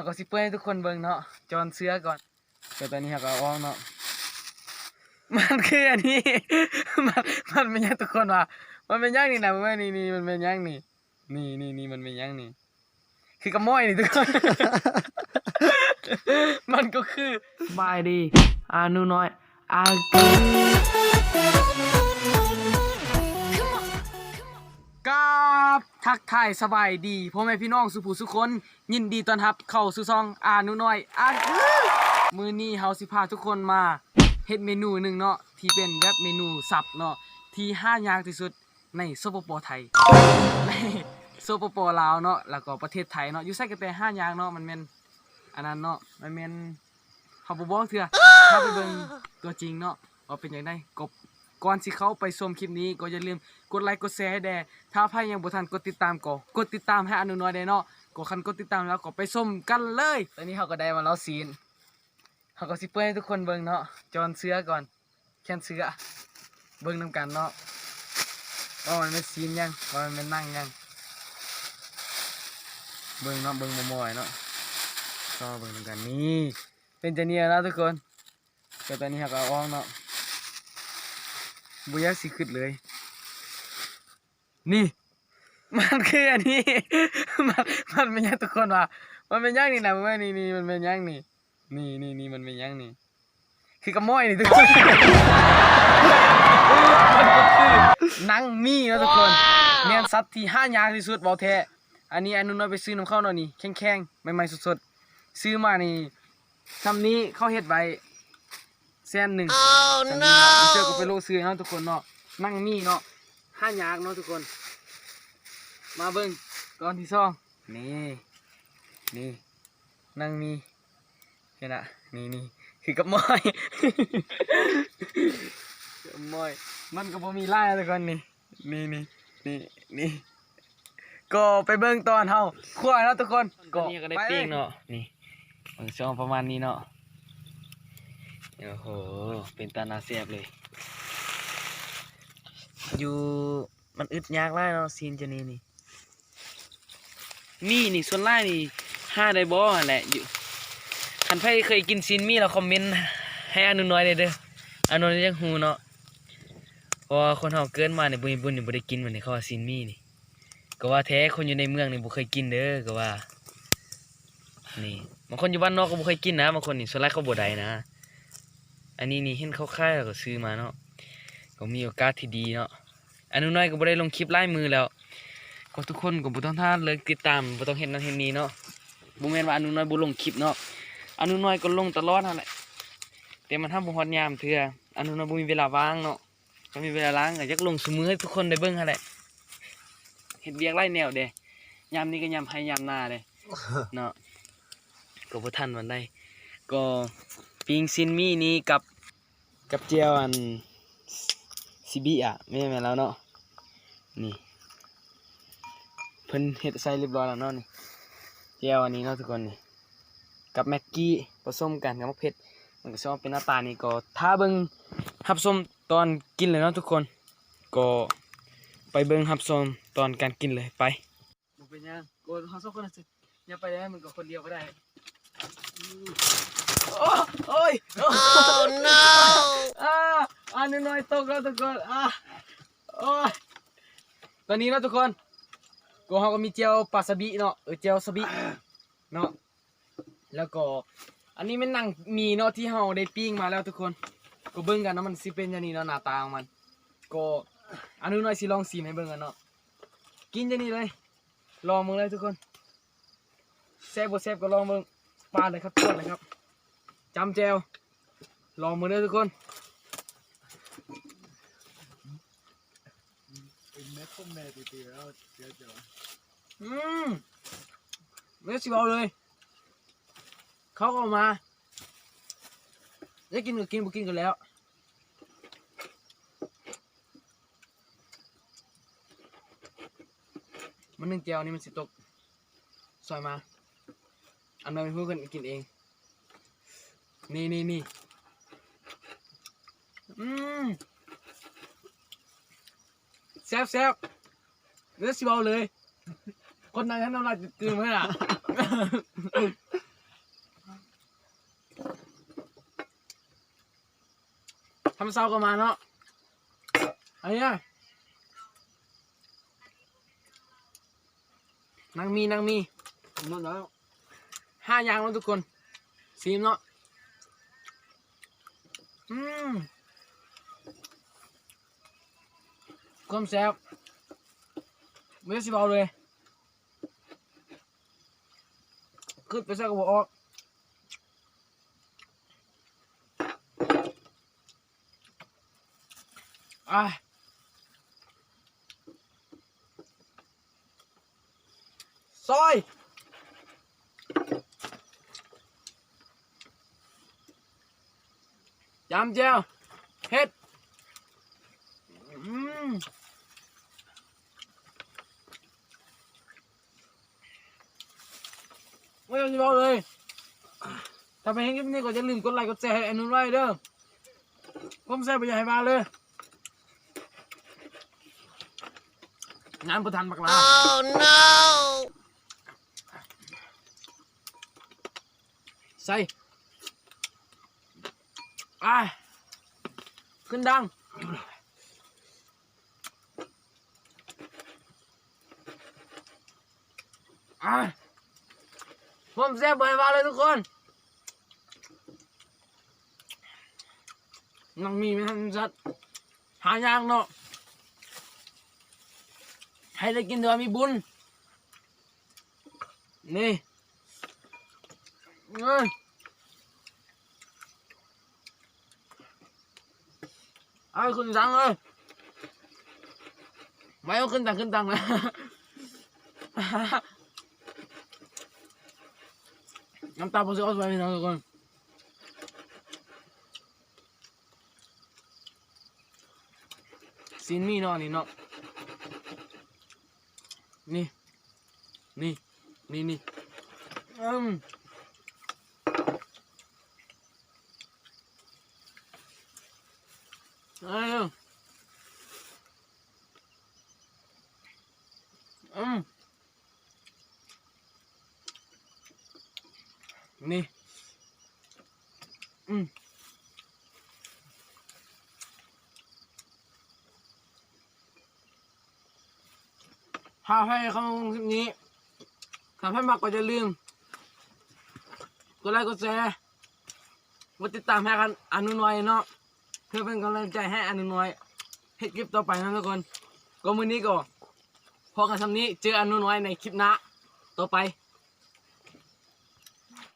เขาก็สิเปื่อให้ทุกคนเบิ่งเนาะจอนเสื้อก่อนแต่ตอนนี้เขาก็อาออกเนาะมันคืออันนี้ มันมันเป็นยังทุกคนว่ามันเป็นยังนี่นะมันนี่นี่มันเป็นยังนี่ นี่นี่นี่มันเป็นยังนี่ คือกระม้อยนี่ทุกคน มันก็คือบายดีอานูน้อยอาเก กับทักทายสบายดีพ่อแม่พี่น้องสุผู้สุคน ยินดีต้อนรับเข้าสู่ซองอานูน้อยอามือนี้เฮาสิพาทุกคนมาเฮ็ดเมนูหนึ่งเนาะที่เป็นแบบเมนูสับเนาะที่ห้ายากที่สุดในสปปไทยในสปปลาวเนาะแล้วก็ประเทศไทยเนาะอยู่ใส่กันแต่ห้ายางเนาะมันแม่นอันนั้นเนาะมันแม่นเฮาบ่บอกเถื่อถ้าไปเบิ่งตัวจริงเนาะว่าเป็นจังไดกบ ก่อนสิเขาไปชมคลิปนี้ก็อย่าลืมกดไลค์กดแชร์ให้แด่ถ้าใครยังบ่ทันกดติดตามก็กดติดตามให้อนุน้อยได้เนาะก็คันกดติดตามแล้วก็ไปชมกันเลย ตอนนี้เฮาก็ได้มาแล้วซีนเฮาก็สิเปิดให้ทุกคนเบิ่งเนาะจอนเสื้อก่อนแค่นเสื้อเบิ่งนํกันเนาะว่ามันเป็นซีนยังว่ามันเป็นนั่งยังเบิ่งเนาะเบิ่งมอยๆเนาะก็เบิ่งนำกันนี่เป็นจะเนียแล้วทุกคนแต่ตอนนี้เราก็อาออกเนาะ บุยากสิขึ้นเลย นี่ มันคืออันนี้ มันมันเป็นหยังทุกคนว่า มันเป็นหยังนี่นะมันนี่นี่มันเป็นหยังนี่ นี่นี่นี่มันเป็นหยังนี่ คือกระม้อยนี่ทุกคนมันก็คือหนังมีเนาะทุกคนเมียนสัตว์ที่ห้ายากที่สุดบอกแท้อันนี้อันนู้นเอาไปซื้อน้ำเข้าวหน่อยนี่แข็งๆใหม่ๆสดๆซื้อมานี่ทำนี้เขาเฮ็ดไว้ แสนหนึ่ง Oh ทำนี้ no! เชื่อก็ไปโลซื้อเนาะทุกคนเนาะนั่งมีเนาะห้ายากเนาะทุกคน มาเบิ่งก่อนที่สองนี่นี่นั่งมีเห็นอะนี่นี่คือกับม้อยกับม้อย มันก็บ่มีลายทุกคนนี่นี่นี่นี่นี่ก็ไปเบิ่งตอนเฮาคั่วเนาะทุกคนก็นี่ก็ได้ปิ้งเนาะนี่มันช่องประมาณนี้เนาะ โอ้โห เป็นตานาเสียบเลย อยู่มันอึดยากหลายเนาะซีนจะนี้นี่ มีนี่ส่วนหลายนี่ห้าได้บ่นั่นแหละอยู่คันไผเคยกินซีนมีแล้วคอมเมนต์ให้อนุน้อยได้เด้ออนุน้อยจังฮู้เนาะเพราะว่าคนเฮาเกิดมาเนี่ยบ่มีบุญนี่บ่ได้กินมันนี่เขาว่าซีนมีนี่ ก็ว่าแท้คนอยู่ในเมืองนี่บ่เคยกินเด้อก็ว่า นี่บางคนอยู่บ้านนอกก็บ่เคยกินนะบางคนนี่ส่วนหลายเขาบ่ได้นะ อันนี้นี่เห็นเขาขายแล้วก็ซื้อมาเนาะก็มีโอกาสที่ดีเนาะอันนู้นน้อยก็บ่ได้ลงคลิปไล่มือแล้ว ก็ทุกคนก็บ่ต้องท่าเลยติดตามบ่ต้องเห็นนั่นเห็นนี่เนาะบ่แม่นว่าอันนู้นน้อยบ่ลงคลิปเนาะอันนู้นน้อยก็ลงตลอดนั่นแหละแต่มันทำบ่ฮอดยามเทื่ออันนู้นน้อยบ่มีเวลาว่างเนาะก็มีเวลาล้างก็อยากลงซุมื้อให้ทุกคนได้เบิ่งหั่นแหละเฮ็ดเวียกไล่แนวเด้ยามนี้ก็ยามให้ยามหน้าเด้เนาะก็บ่ทันวันใดก็ ปิงซินมี่นี้กับกับเจียวอันซิบิอะแม่แม่แล้วเนาะนี่เพิ่นเฮ็ดใส่เรียบร้อยแล้วเนาะนี่เจียวอันนี้เนาะทุกคนนี่กับแม็กกี้ผสมกันกับมะเผ็ดมันก็สิออกเป็นหน้าตานี่ก็ถ้าเบิ่งรับชมตอนกินเลยเนาะทุกคน ก็ไปเบิ่งรับชมตอนการกินเลยไปบ่เป็นยังกนเฮาสองคนน่ะสิอย่าไปได้มันก็คนเดียวก็ได้ โอ้โอ้ย Oh no! อ่าอันนี้น้อยตกแล้วทุกคนอ่าโอ้ยตอนนี้เนาะทุกคนก็เฮาก็มีเจียวปลาสบิเนาะเออเจียวสบิเนาะแล้วก็ อันนี้มันหนังหมีเนาะที่เฮาได้ปิ้งมาแล้วทุกคน ก็เบิ่งกันนะมันสิเป็นอย่างนี้เนาะหน้าตาของมัน ก็อันนู้นหน่อยสิลองซีมให้เบิ่งกันเนาะกินอย่างนี้เลย ลองมึงเลยทุกคนแซ่บบ่แซ่บก็ลองมึง ปาเลยครับทอดเลยครับจำแจวลองมึงเลยทุกคน Med på med i tida, jag vet inte. อืมไม่สิเอาเลยเขาก็มาได้กินก็กินบ่กินก็แล้วมันนึ่งแจวนี่มันสิตกซอยมา เอามาเป็นผู้กันกินเอง นี่นี่นี่อืมแซ่บแซ่บเนื้อสีบเอาเลย คนนั้นท่านน้ำลายจืดไหมล่ะ ทำเศร้าก็มาเนาะอันนี้ยนางมีนางมีนั่นแล้ว ห้าอย่างแล้วทุกคนซีมเนาะอืมความแซ่บไม่ได้สิเบาเลย ขึ้นไปใส่กระบอกออกอะซอย จำเจียวเฮ็ดอืมไม่ต้องบอกเลยถ้าไปเห็นคลิปนี้ก็จะลืมกดไลค์กดแชร์ให้อันนู้นไว้เด้อผมแซ่บไปอย่าให้มาเลย งานประธานบักลา Oh no! ใส่ อะขึ้นดัง อะผมแซ่บไปมาเลยทุกคนน้องมีไหมทันสัตว์หายากเนาะให้ได้กินเดี๋ยวมีบุญ นี่เอ้ย เอาขึ้นตังค์เลย ไม่เอาขึ้นตังค์ขึ้นตังค์นะน้ำตาผมจะเอาไปพี่น้องทุกคนซีนมีเนาะนี่เนาะ นี่ นี่ นี่นี่อืมเอาเร็วอืม นี่ อืมถ้าให้เขาคลิปนี้ถ้าให้มากก็จะลืมกดไลค์กดแชร์กดติดตามให้กันอนุนวยเนาะเพื่อเป็นกำลังใจให้อนุนวยเฮ็ดคลิปต่อไปนะทุกคน ก็มื้อนี้ก็พอกันทำนี้เจออนุนวยในคลิปหน้าต่อไป